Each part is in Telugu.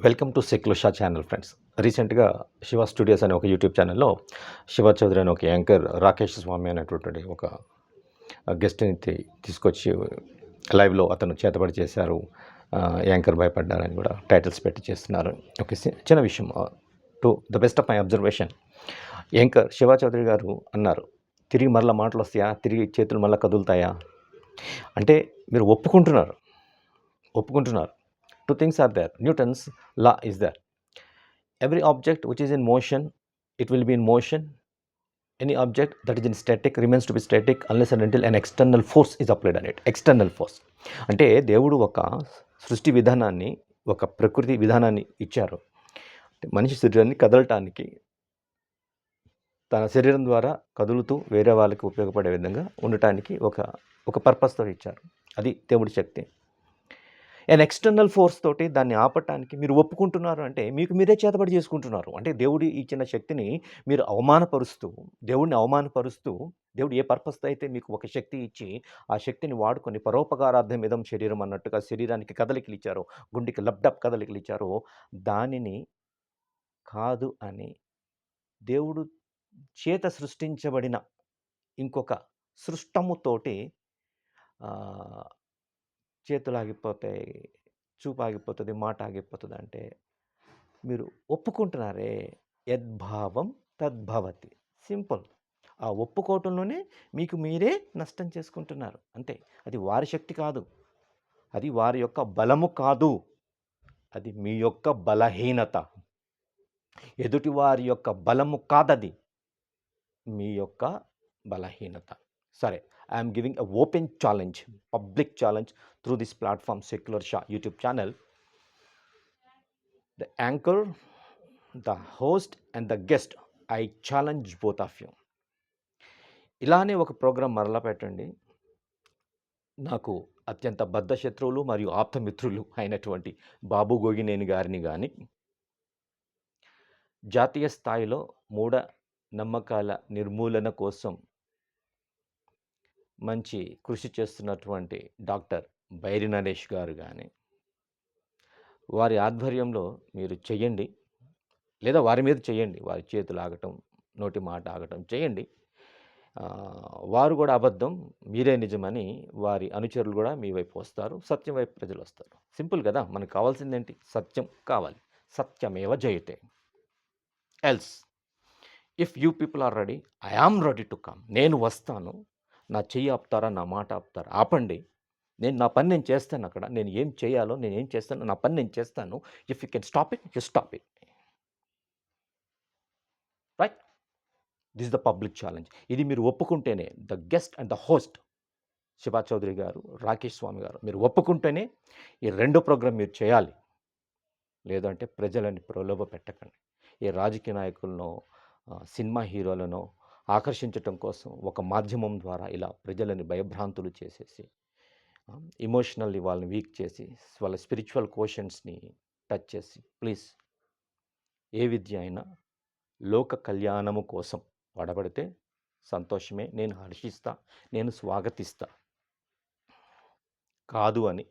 వెల్కమ్ టు సెక్లుషా ఛానల్ ఫ్రెండ్స్. రీసెంట్గా శివ స్టూడియోస్ అనే ఒక యూట్యూబ్ ఛానల్లో శివ చౌదరి అనే ఒక యాంకర్ రాకేష్ స్వామి అనేటువంటి ఒక గెస్ట్ని తీసుకొచ్చి లైవ్లో అతను చేతబడి చేశారు. యాంకర్ భయపడ్డారని కూడా టైటిల్స్ పెట్టి చేస్తున్నారు. ఓకే సి- చిన్న విషయం to the best of my observation. Anchor Shiva Chowdary garu అన్నారు తిరిగి మరలా మాటలు వస్తాయా తిరిగి చేతులు మళ్ళీ కదులుతాయా? అంటే మీరు ఒప్పుకుంటున్నారు ఒప్పుకుంటున్నారు. Two things are there newton's law is there every object which is in motion it will be in motion any object that is in static remains to be static unless and until an external force is applied on it external force అంటే దేవుడు ఒక సృష్టి విధానాన్ని ఒక ప్రకృతి విధానాన్ని ఇచ్చారు మనిషి శరీరాన్ని కదలటానికి తన శరీరం ద్వారా కదులుతూ వేరే వాళ్ళకి ఉపయోగపడే విధంగా ఉండటానికి ఒక ఒక పర్పస్తో ఇచ్చారు అది దేవుడి శక్తి అండ్ ఎక్స్టర్నల్ ఫోర్స్ తోటి దాన్ని ఆపటానికి మీరు ఒప్పుకుంటున్నారు అంటే మీకు మీరే చేతబడి చేసుకుంటున్నారు. అంటే దేవుడి ఇచ్చిన శక్తిని మీరు అవమానపరుస్తూ దేవుడిని అవమానపరుస్తూ దేవుడు ఏ పర్పస్తో అయితే మీకు ఒక శక్తి ఇచ్చి ఆ శక్తిని వాడుకొని పరోపకారార్థం ఇదం శరీరం అన్నట్టుగా శరీరానికి కదలికలు ఇచ్చారో గుండెకి లబ్డప్ కదలికలు ఇచ్చారో దానిని కాదు అని దేవుడు చేత సృష్టించబడిన ఇంకొక సృష్టముతోటి చేతులు ఆగిపోతాయి చూపు ఆగిపోతుంది మాట ఆగిపోతుంది అంటే మీరు ఒప్పుకుంటున్నారే యద్భావం తద్భవతి సింపుల్. ఆ ఒప్పుకోవటంలోనే మీకు మీరే నష్టం చేసుకుంటున్నారు. అంతే. అది వారి శక్తి కాదు. అది వారి యొక్క బలము కాదు. అది మీ యొక్క బలహీనత. ఎదుటి వారి యొక్క బలము కాదది. మీ యొక్క బలహీనత. సరే. I'm giving a open challenge public challenge through this platform secular Shah YouTube channel the anchor the host and the guest I challenge both of you ఇలానే ఒక ప్రోగ్రాం మరలా పెట్టండి. నాకు అత్యంత బద్ధ శత్రువులు మరియు ఆప్తమిత్రులు అయినటువంటి బాబు గోగినేని గారిని కానీ జాతీయ స్థాయిలో మూఢ నమ్మకాల నిర్మూలన కోసం మంచి కృషి చేస్తున్నటువంటి డాక్టర్ బైరి నరేష్ గారు కానీ వారి ఆధ్వర్యంలో మీరు చెయ్యండి లేదా వారి మీద చేయండి. వారి చేతులు ఆగటం నోటి మాట ఆగటం చేయండి. వారు కూడా అబద్ధం మీరే నిజమని వారి అనుచరులు కూడా మీ వైపు వస్తారు. సత్యం వైపు ప్రజలు వస్తారు. సింపుల్ కదా! మనకు కావాల్సిందేంటి? సత్యం కావాలి. సత్యమేవ జయతే. Else. If you people are ready I am ready to come. నేను వస్తాను. నా చెయ్యి ఆపుతారా? నా మాట ఆపుతారా? ఆపండి. నేను నా పని నేను చేస్తాను అక్కడ. నేను ఏం చేయాలో నేను ఏం చేస్తాను నా పని నేను చేస్తాను. If you can stop it you stop it right this the public challenge ఇది మీరు ఒప్పుకుంటేనే the guest and the host Shiva Chowdary garu Rakesh Swami గారు మీరు ఒప్పుకుంటేనే ఈ రెండో ప్రోగ్రాం మీరు చేయాలి. లేదంటే ప్రజలని ప్రలోభ పెట్టకండి. ఈ రాజకీయ నాయకులను సినిమా హీరోలను ఆకర్షించటం కోసం ఒక మాధ్యమం ద్వారా ఇలా ప్రజలని భయభ్రాంతులు చేసేసి ఇమోషనల్లీ వాళ్ళని వీక్ చేసి వాళ్ళ స్పిరిచువల్ క్వశ్చన్స్ని టచ్ చేసి ప్లీజ్ ఏ విద్య అయినా లోక కళ్యాణము కోసం వాడబడితే సంతోషమే నేను హర్షిస్తా నేను స్వాగతిస్తా. కాదు అని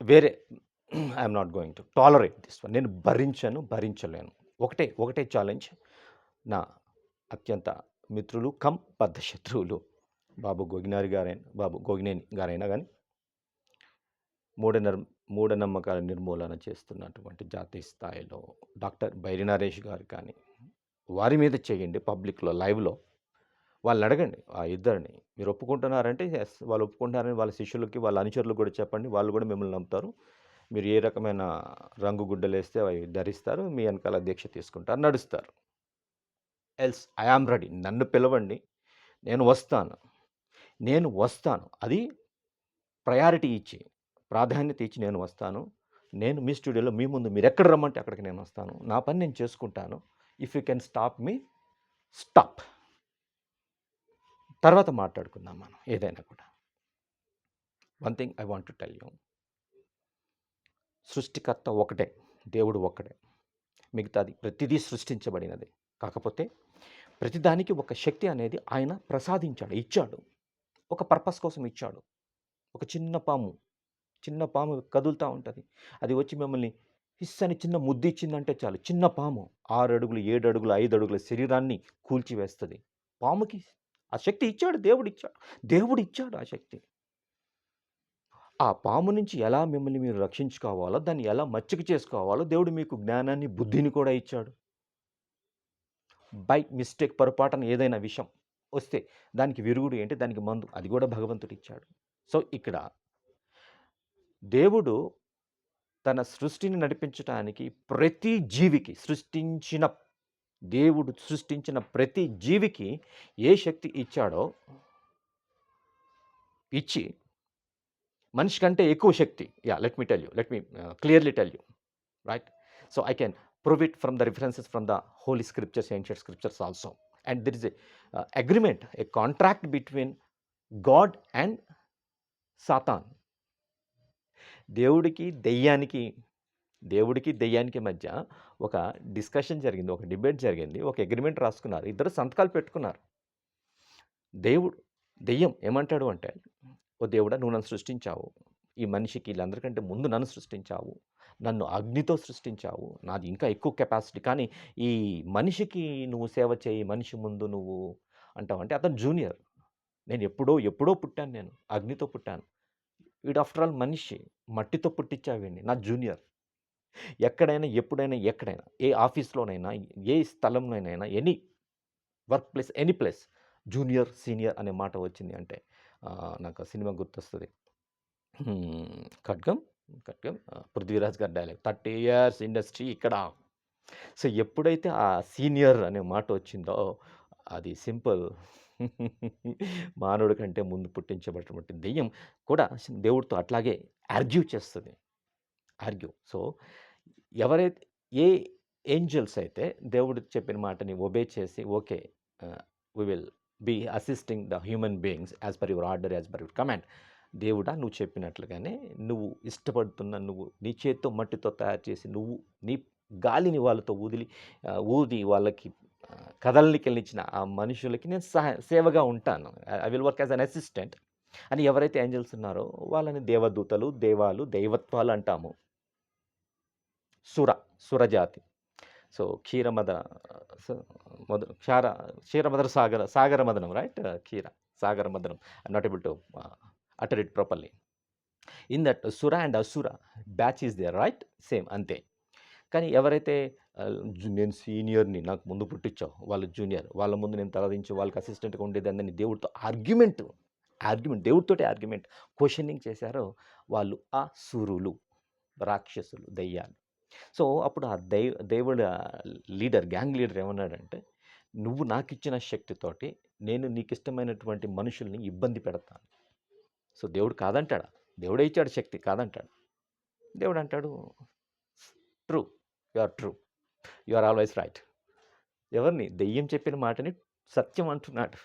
వేరే I'm not going to tolerate this one నేను భరించను భరించలేను. ఒకటే ఒకటే ఛాలెంజ్ నా అత్యంత మిత్రులు కం బద్ధ శత్రువులు బాబు గోగినారి గారైన బాబు గోగినేని గారైనా కానీ మూఢనర్ మూఢనమ్మకాల నిర్మూలన చేస్తున్నటువంటి జాతీయ స్థాయిలో డాక్టర్ బైరి నరేష్ గారు కానీ వారి మీద చేయండి పబ్లిక్లో లైవ్లో. వాళ్ళని అడగండి ఆ ఇద్దరిని. మీరు ఒప్పుకుంటున్నారంటే వాళ్ళు ఒప్పుకుంటున్నారని వాళ్ళ శిష్యులకి వాళ్ళ అనుచరులకు కూడా చెప్పండి వాళ్ళు కూడా మిమ్మల్ని నమ్ముతారు. మీరు ఏ రకమైన రంగు గుడ్డలు వేస్తే అవి ధరిస్తారు మీ వెనకాల దీక్ష తీసుకుంటారు నడుస్తారు. Else I am ready. నన్ను పిలవండి. నేను వస్తాను. నేను వస్తాను. అది ప్రయారిటీ ఇచ్చి ప్రాధాన్యత ఇచ్చి నేను వస్తాను. నేను మీ స్టూడియోలో మీ ముందు మీరు ఎక్కడ రమ్మంటే అక్కడికి నేను వస్తాను. నా పని నేను చేసుకుంటాను. If you can stop me stop. తర్వాత మాట్లాడుకుందాం మనం ఏదైనా కూడా. One thing I want to tell you. సృష్టికర్త ఒకటే దేవుడు ఒక్కడే. మిగతాది ప్రతిదీ సృష్టించబడినది. కాకపోతే ప్రతిదానికి ఒక శక్తి అనేది ఆయన ప్రసాదించాడు ఇచ్చాడు. ఒక పర్పస్ కోసం ఇచ్చాడు. ఒక చిన్న పాము చిన్న పాము కదులుతూ ఉంటుంది. అది వచ్చి మిమ్మల్ని హిస్ అని చిన్న ముద్దు ఇచ్చిందంటే చాలు. చిన్న పాము ఆరు అడుగులు ఏడు అడుగులు ఐదు అడుగుల శరీరాన్ని కూల్చివేస్తుంది పాముకి ఆ శక్తి ఇచ్చాడు దేవుడు ఇచ్చాడు. దేవుడు ఇచ్చాడు ఆ శక్తి. ఆ పాము నుంచి ఎలా మిమ్మల్ని మీరు రక్షించుకోవాలో దాన్ని ఎలా మచ్చిక చేసుకోవాలో దేవుడు మీకు జ్ఞానాన్ని బుద్ధిని కూడా ఇచ్చాడు. బై మిస్టేక్ పొరపాటున ఏదైనా విషయం వస్తే దానికి విరుగుడు ఏంటి? దానికి మందు. అది కూడా భగవంతుడు ఇచ్చాడు. సో ఇక్కడ దేవుడు తన సృష్టిని నడిపించడానికి ప్రతి జీవికి సృష్టించిన దేవుడు సృష్టించిన ప్రతి జీవికి ఏ శక్తి ఇచ్చాడో ఇచ్చి మనిషి కంటే ఎక్కువ శక్తి. Yeah let me tell you. Let me clearly tell you. Right? So I can prove it from the references from the holy scriptures ancient scriptures also and there is a uh, agreement a contract between god and satan దేవుడికి దెయ్యానికి దేవుడికి దెయ్యానికి మధ్య ఒక డిస్కషన్ జరిగింది ఒక డిబేట్ జరిగింది ఒక అగ్రిమెంట్ రాసుకున్నారు ఇద్దరు సంతకాలు పెట్టుకున్నారు దేవుడు దెయ్యం ఏమంటాడు అంటే ఓ దేవుడా నువ్వు నన్ను సృష్టించావు ఈ మనిషికి వీళ్ళందరికంటే ముందు నన్ను సృష్టించావు. నన్ను అగ్నితో సృష్టించావు. నాది ఇంకా ఎక్కువ కెపాసిటీ. కానీ ఈ మనిషికి నువ్వు సేవ చేయి మనిషి ముందు నువ్వు అంటావు అంటే అతను జూనియర్. నేను ఎప్పుడో ఎప్పుడో పుట్టాను నేను. అగ్నితో పుట్టాను. వీడు ఆఫ్టర్ ఆల్ మనిషి. మట్టితో పుట్టించావండి నా జూనియర్. ఎక్కడైనా ఎప్పుడైనా ఎక్కడైనా ఏ ఆఫీస్లోనైనా ఏ స్థలంలోనైనా any work place any place junior senior అనే మాట వచ్చింది అంటే నాకు సినిమా గుర్తొస్తుంది. ఖడ్గం? ఖడ్గం? పృథ్వీరాజ్ గారి డైలాగ్ థర్టీ ఇయర్స్ ఇండస్ట్రీ ఇక్కడ. సో ఎప్పుడైతే ఆ సీనియర్ అనే మాట వచ్చిందో అది సింపుల్. మానవుడి కంటే ముందు పుట్టించబడినటువంటి దెయ్యం కూడా దేవుడితో అట్లాగే ఆర్గ్యూ చేస్తుంది. ఆర్గ్యూ సో ఎవరైతే ఏ ఏంజల్స్ అయితే దేవుడు చెప్పిన మాటని ఒబే చేసి okay we will be assisting the human beings as per your order as per your command దేవుడా నువ్వు చెప్పినట్లుగానే నువ్వు ఇష్టపడుతున్న నువ్వు నీ చేత్తో మట్టితో తయారు చేసి నువ్వు నీ గాలిని వాళ్ళతో ఊదిలి ఊది వాళ్ళకి ఆ, ఆ మనుషులకి నేను సహ సేవగా ఉంటాను. I will work as an assistant. అని ఎవరైతే ఏంజల్స్ ఉన్నారో వాళ్ళని దేవదూతలు దేవాలు దైవత్వాలు అంటాము. సుర సురజాతి సో క్షీరమద స- మద క్షార క్షీరమదర సాగర సాగర మదనం రైట్? క్షీర సాగర మదనం. Not able to utter it properly. In that Sura and అసుర batch is they right same అంతే. కానీ ఎవరైతే నేను సీనియర్ని నాకు ముందు పుట్టించావు వాళ్ళు జూనియర్ వాళ్ళ ముందు నేను తలదించి వాళ్ళకి అసిస్టెంట్గా ఉండేదాన్ని దేవుడితో ఆర్గ్యుమెంట్ ఆర్గ్యుమెంట్ దేవుడితోటి ఆర్గ్యుమెంట్ క్వశ్చనింగ్ చేశారో వాళ్ళు ఆ సురులు రాక్షసులు దయ్యాలు. సో అప్పుడు ఆ దై దేవుడు లీడర్ గ్యాంగ్ లీడర్ ఏమన్నాడంటే నువ్వు నాకు ఇచ్చిన శక్తితోటి నేను నీకు ఇష్టమైనటువంటి మనుషుల్ని ఇబ్బంది పెడతాను. సో దేవుడు కాదంటాడా? దేవుడే ఇచ్చాడు శక్తి కాదంటాడు. దేవుడు అంటాడు true you are true you are always right ఎవరిని? దెయ్యం చెప్పిన మాటని సత్యం అంటున్నాడు.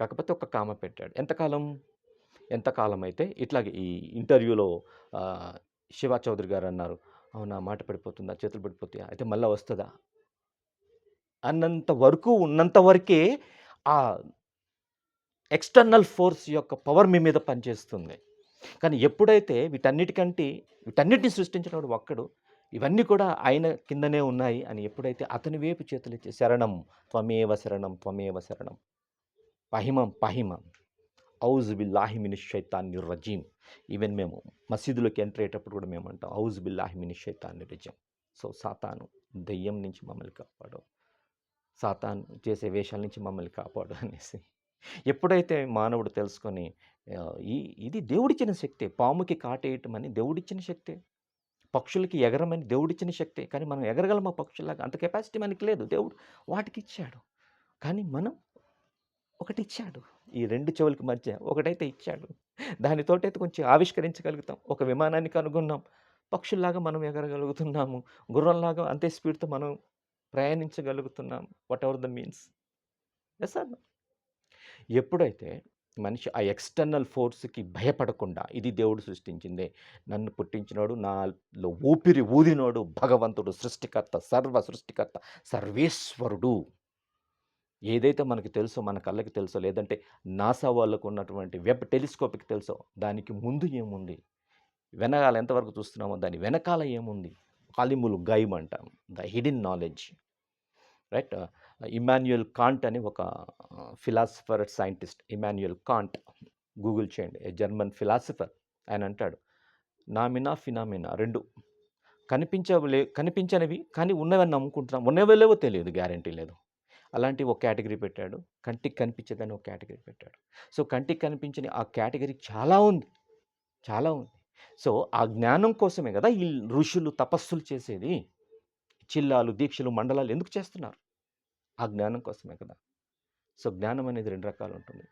కాకపోతే ఒక కామ పెట్టాడు. ఎంతకాలం? ఎంతకాలం అయితే ఇట్లాగే ఈ ఇంటర్వ్యూలో శివ చౌదరి గారు అన్నారు అవునా మాట పడిపోతుందా? చేతులు పడిపోతాయా? అయితే మళ్ళీ వస్తుందా? అన్నంత వరకు ఉన్నంత వరకే ఆ ఎక్స్టర్నల్ ఫోర్స్ యొక్క పవర్ మీ మీద పనిచేస్తుంది. కానీ ఎప్పుడైతే వీటన్నిటికంటే వీటన్నిటిని సృష్టించినవాడు ఒక్కడు ఇవన్నీ కూడా ఆయన కిందనే ఉన్నాయి అని ఎప్పుడైతే అతని వైపు చేతులు ఇచ్చే శరణం త్వమేవ శరణం త్వమేవ శరణం. పహిమం పహిమం. ఔజ్ బిల్లాహి మిని రజీం ఈవెన్ మేము మసీదులోకి ఎంటర్ అయ్యేటప్పుడు కూడా మేము అంటాం ఔజ్ బిల్లాహి మిని రజీం సో సాతాను దెయ్యం నుంచి మమ్మల్ని కాపాడు. సాతాను చేసే వేషాల నుంచి మమ్మల్ని కాపాడు అనేసి. ఎప్పుడైతే మానవుడు తెలుసుకొని ఈ ఇది దేవుడిచ్చిన శక్తి పాముకి కాటేయటం అని దేవుడిచ్చిన శక్తి పక్షులకి ఎగరమని దేవుడిచ్చిన శక్తి కానీ మనం ఎగరగలమా పక్షులాగా అంత కెపాసిటీ మనకి లేదు. దేవుడు వాటికి ఇచ్చాడు కానీ మనం ఒకటి ఇచ్చాడు ఈ రెండు చెవులకి మధ్య ఒకటైతే ఇచ్చాడు. దానితోటైతే కొంచెం ఆవిష్కరించగలుగుతాం. ఒక విమానాన్ని కనుగొన్నాం. పక్షుల్లాగా మనం ఎగరగలుగుతున్నాము. గుర్రంలాగా అంతే స్పీడ్తో మనం ప్రయాణించగలుగుతున్నాం. Whatever the means yes sir ఎప్పుడైతే మనిషి ఆ ఎక్స్టర్నల్ ఫోర్స్కి భయపడకుండా ఇది దేవుడు సృష్టించిందే నన్ను పుట్టించినోడు నాలో ఊపిరి ఊదినోడు భగవంతుడు సృష్టికర్త సర్వ సృష్టికర్త సర్వేశ్వరుడు. ఏదైతే మనకు తెలుసో మన కళ్ళకి తెలుసో లేదంటే నాసా వాళ్ళకు ఉన్నటువంటి వెబ్ టెలిస్కోప్కి తెలుసో దానికి ముందు ఏముంది? వెనకాల ఎంతవరకు చూస్తున్నామో దాని వెనకాల ఏముంది? కాలిములు గైమ్ అంటాం the hidden knowledge. Right? Immanuel Kant అని ఒక philosopher scientist Immanuel Kant Google చేయండి. A German philosopher. ఆయన అంటాడు నామినా ఫినామినా రెండు కనిపించలే కనిపించనివి కానీ ఉన్నవని నమ్ముకుంటున్నాం. ఉన్నవో లేవో తెలియదు గ్యారంటీ లేదు. అలాంటి ఒక కేటగిరీ పెట్టాడు. కంటికి కనిపించేదని ఒక కేటగిరీ పెట్టాడు. సో కంటికి కనిపించని ఆ కేటగిరీ చాలా ఉంది. చాలా ఉంది. సో ఆ జ్ఞానం కోసమే కదా ఈ ఋషులు తపస్సులు చేసేది. చిల్లాలు దీక్షలు మండలాలు ఎందుకు చేస్తున్నారు? ఆ జ్ఞానం కోసమే కదా! సో జ్ఞానం అనేది రెండు రకాలు ఉంటుంది.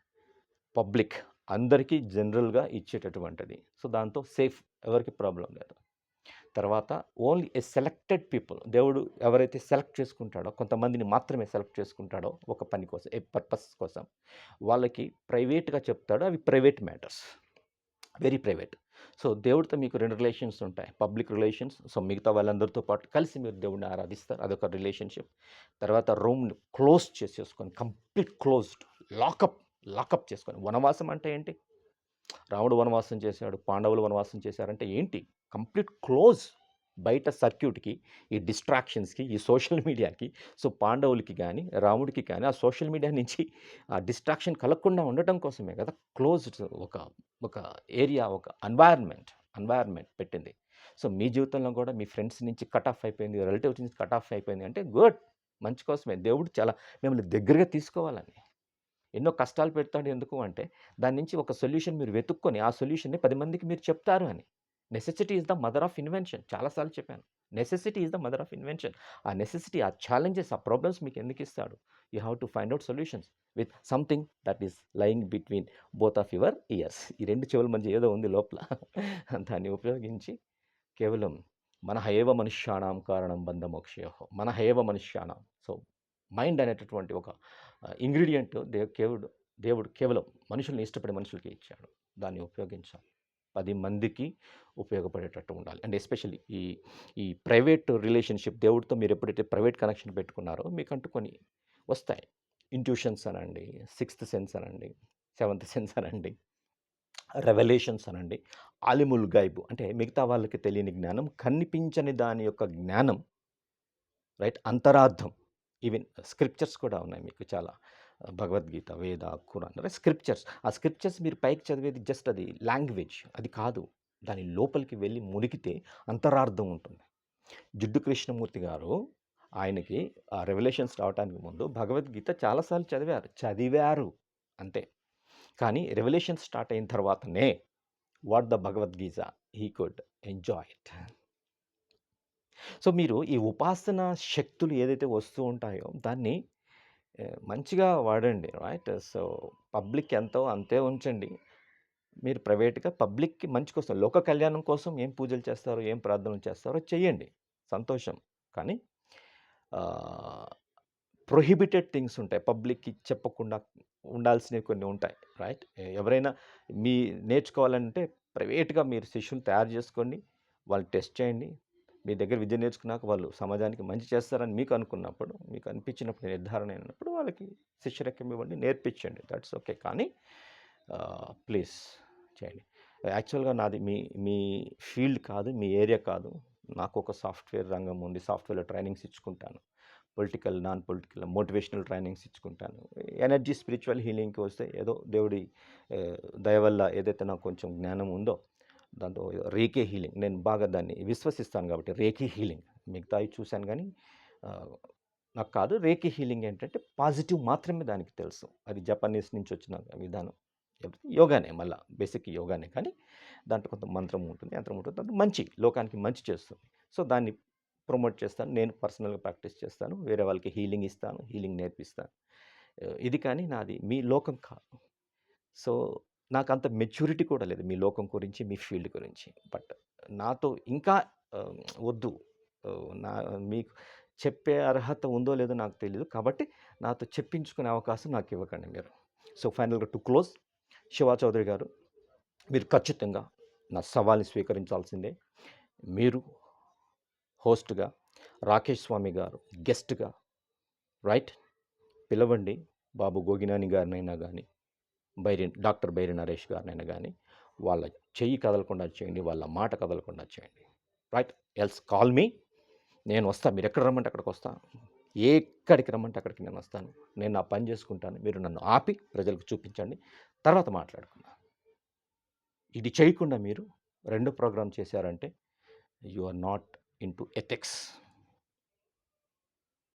పబ్లిక్ అందరికీ జనరల్గా ఇచ్చేటటువంటిది. సో దాంతో సేఫ్ ఎవరికి ప్రాబ్లం లేదు. తర్వాత ఓన్లీ ఏ సెలెక్టెడ్ పీపుల్ దేవుడు ఎవరైతే సెలెక్ట్ చేసుకుంటాడో కొంతమందిని మాత్రమే సెలెక్ట్ చేసుకుంటాడో ఒక పని కోసం ఏ పర్పస్ కోసం వాళ్ళకి ప్రైవేట్గా చెప్తాడో అవి private matters. Very private. So దేవుడితో మీకు రెండు రిలేషన్స్ ఉంటాయి. పబ్లిక్ రిలేషన్స్ సో మిగతా వాళ్ళందరితో పాటు కలిసి మీరు దేవుడిని ఆరాధిస్తారు. అదొక రిలేషన్షిప్. తర్వాత రూమ్ని క్లోజ్ చేసేసుకొని కంప్లీట్ క్లోజ్డ్ లాకప్ లాకప్ చేసుకొని. వనవాసం అంటే ఏంటి? రాముడు వనవాసం చేశాడు పాండవులు వనవాసం చేశారంటే ఏంటి? కంప్లీట్ క్లోజ్ బయట సర్క్యూట్కి ఈ డిస్ట్రాక్షన్స్కి ఈ సోషల్ మీడియాకి సో పాండవులకి కానీ రాముడికి కానీ ఆ సోషల్ మీడియా నుంచి ఆ డిస్ట్రాక్షన్ కలగకుండా ఉండటం కోసమే కదా క్లోజ్డ్ ఒక ఒక ఏరియా ఒక అన్వైర్న్మెంట్ అన్వైర్న్మెంట్ పెట్టింది. సో మీ జీవితంలో కూడా మీ ఫ్రెండ్స్ నుంచి కట్ ఆఫ్ అయిపోయింది రిలేటివ్స్ నుంచి కట్ ఆఫ్ అయిపోయింది అంటే గుడ్ మంచి కోసమే. దేవుడు చాలా మిమ్మల్ని దగ్గరగా తీసుకోవాలని. ఎన్నో కష్టాలు పెడతాడు ఎందుకు అంటే దాని నుంచి ఒక సొల్యూషన్ మీరు వెతుక్కొని ఆ సొల్యూషన్ని పది మందికి మీరు చెప్తారు అని. Necessity is the mother of invention చాలాసార్లు చెప్పాను. Necessity is the mother of invention ఆ నెసెసిటీ ఆ ఛాలెంజెస్ ఆ ప్రాబ్లమ్స్ మీకు ఎందుకు ఇస్తాడు? You have to find out solutions with something that is lying between both of your ears ఈ రెండు చెవుల మధ్య ఏదో ఉంది లోపల. దాన్ని ఉపయోగించి కేవలం మన హైవ మనుష్యాణం కారణం బంధ మోక్షయోహో మన హైవ మనుష్యాణం. సో మైండ్ అనేటటువంటి ఒక ఇంగ్రీడియంట్ దే కేవుడు దేవుడు కేవలం మనుషుల్ని ఇష్టపడే మనుషులకి ఇచ్చాడు. దాన్ని ఉపయోగించాలి. పది మందికి ఉపయోగపడేటట్టు ఉండాలి. అండ్ ఎస్పెషల్లీ ఈ ఈ ప్రైవేట్ రిలేషన్షిప్ దేవుడితో మీరు ఎప్పుడైతే ప్రైవేట్ కనెక్షన్ పెట్టుకున్నారో మీకంటూ కొన్ని వస్తాయి. ఇంట్యూషన్స్ అనండి సిక్స్త్ సెన్స్ అనండి సెవెంత్ సెన్స్ అనండి రెవల్యూషన్స్ అనండి ఆలిముల్ గైబు అంటే మిగతా వాళ్ళకి తెలియని జ్ఞానం కనిపించని దాని యొక్క జ్ఞానం రైట్ అంతరార్థం ఈవెన్ స్క్రిప్చర్స్ కూడా ఉన్నాయి మీకు చాలా. భగవద్గీత వేద ఖురాన్ అంటే స్క్రిప్చర్స్. ఆ స్క్రిప్చర్స్ మీరు పైకి చదివేది జస్ట్ అది లాంగ్వేజ్ అది కాదు. దాని లోపలికి వెళ్ళి మునిగితే అంతరార్థం ఉంటుంది. జిడ్డు కృష్ణమూర్తి గారు ఆయనకి ఆ రెవల్యూషన్స్ రావడానికి ముందు భగవద్గీత చాలాసార్లు చదివారు. చదివారు అంతే. కానీ రెవల్యూషన్ స్టార్ట్ అయిన తర్వాతనే what the Bhagavad Gita he could enjoy it. So మీరు ఈ ఉపాసన శక్తులు ఏదైతే వస్తూ ఉంటాయో దాన్ని మంచిగా వాడండి. రైట్? సో పబ్లిక్ ఎంతో అంతే ఉంచండి. మీరు ప్రైవేట్గా పబ్లిక్కి మంచి కోసం లోక కళ్యాణం కోసం ఏం పూజలు చేస్తారో ఏం ప్రార్థనలు చేస్తారో చేయండి. సంతోషం. కానీ ప్రొహిబిటెడ్ థింగ్స్ ఉంటాయి. పబ్లిక్కి చెప్పకుండా ఉండాల్సినవి కొన్ని ఉంటాయి. రైట్? ఎవరైనా మీ నేర్చుకోవాలంటే ప్రైవేట్గా మీరు శిష్యుని తయారు చేసుకోండి. వాళ్ళు టెస్ట్ చేయండి. మీ దగ్గర విద్య నేర్చుకున్నాక వాళ్ళు సమాజానికి మంచి చేస్తారని మీకు అనుకున్నప్పుడు మీకు అనిపించినప్పుడు నిర్ధారణ అయినప్పుడు వాళ్ళకి శిష్యరక్యం ఇవ్వండి నేర్పించండి. దట్స్ ఓకే కానీ ప్లీజ్ చేయండి. యాక్చువల్గా నాది మీ మీ ఫీల్డ్ కాదు మీ ఏరియా కాదు. నాకు ఒక సాఫ్ట్వేర్ రంగం ఉంది సాఫ్ట్వేర్లో trainings ఇచ్చుకుంటాను. Political non political motivational trainings ఇచ్చుకుంటాను energy spiritual హీలింగ్కి వస్తే ఏదో దేవుడి దయవల్ల దయ వల్ల ఏదైతే నాకు కొంచెం జ్ఞానం ఉందో దాంతో రేకే హీలింగ్. నేను బాగా దాన్ని విశ్వసిస్తాను కాబట్టి రేకే హీలింగ్. మిగతావి చూశాను కానీ నాకు కాదు. రేకే హీలింగ్ ఏంటంటే పాజిటివ్ మాత్రమే దానికి తెలుసు. అది జపనీస్ నుంచి వచ్చిన విధానం. యోగానే మళ్ళీ. బేసిక్ యోగానే కానీ దాంట్లో కొంత మంత్రం ఉంటుంది యంత్రం ఉంటుంది. దాంట్లో మంచి లోకానికి మంచి చేస్తుంది. సో దాన్ని ప్రమోట్ చేస్తాను. నేను పర్సనల్గా ప్రాక్టీస్ చేస్తాను. వేరే వాళ్ళకి హీలింగ్ ఇస్తాను. హీలింగ్ నేర్పిస్తాను. ఇది కానీ నాది మీ లోకం కాదు. సో నాకు అంత మెచ్యూరిటీ కూడా లేదు మీ లోకం గురించి మీ ఫీల్డ్ గురించి. బట్ నాతో ఇంకా వద్దు. నా మీకు చెప్పే అర్హత ఉందో లేదో నాకు తెలియదు కాబట్టి నాతో చెప్పించుకునే అవకాశం నాకు ఇవ్వకండి మీరు. సో ఫైనల్గా టు క్లోజ్ శివా చౌదరి గారు మీరు ఖచ్చితంగా నా సవాల్ని స్వీకరించాల్సిందే. మీరు హోస్ట్గా రాకేష్ స్వామి గారు గెస్ట్గా రైట్? పిలవండి. బాబు గోగినాని గారినైనా కానీ బైరి డాక్టర్ బైరి నరేష్ గారినైనా కానీ వాళ్ళ చెయ్యి కదలకుండా చేయండి వాళ్ళ మాట కదలకుండా చేయండి. Right else call me. నేను వస్తాను మీరు ఎక్కడ రమ్మంటే అక్కడికి వస్తాను ఎక్కడికి రమ్మంటే అక్కడికి నేను వస్తాను. నేను నా పని చేసుకుంటాను. మీరు నన్ను ఆపి ప్రజలకు చూపించండి. తర్వాత మాట్లాడుకుందాం. ఇది చేయకుండా మీరు రెండు ప్రోగ్రామ్ చేశారంటే you are not in to ethics.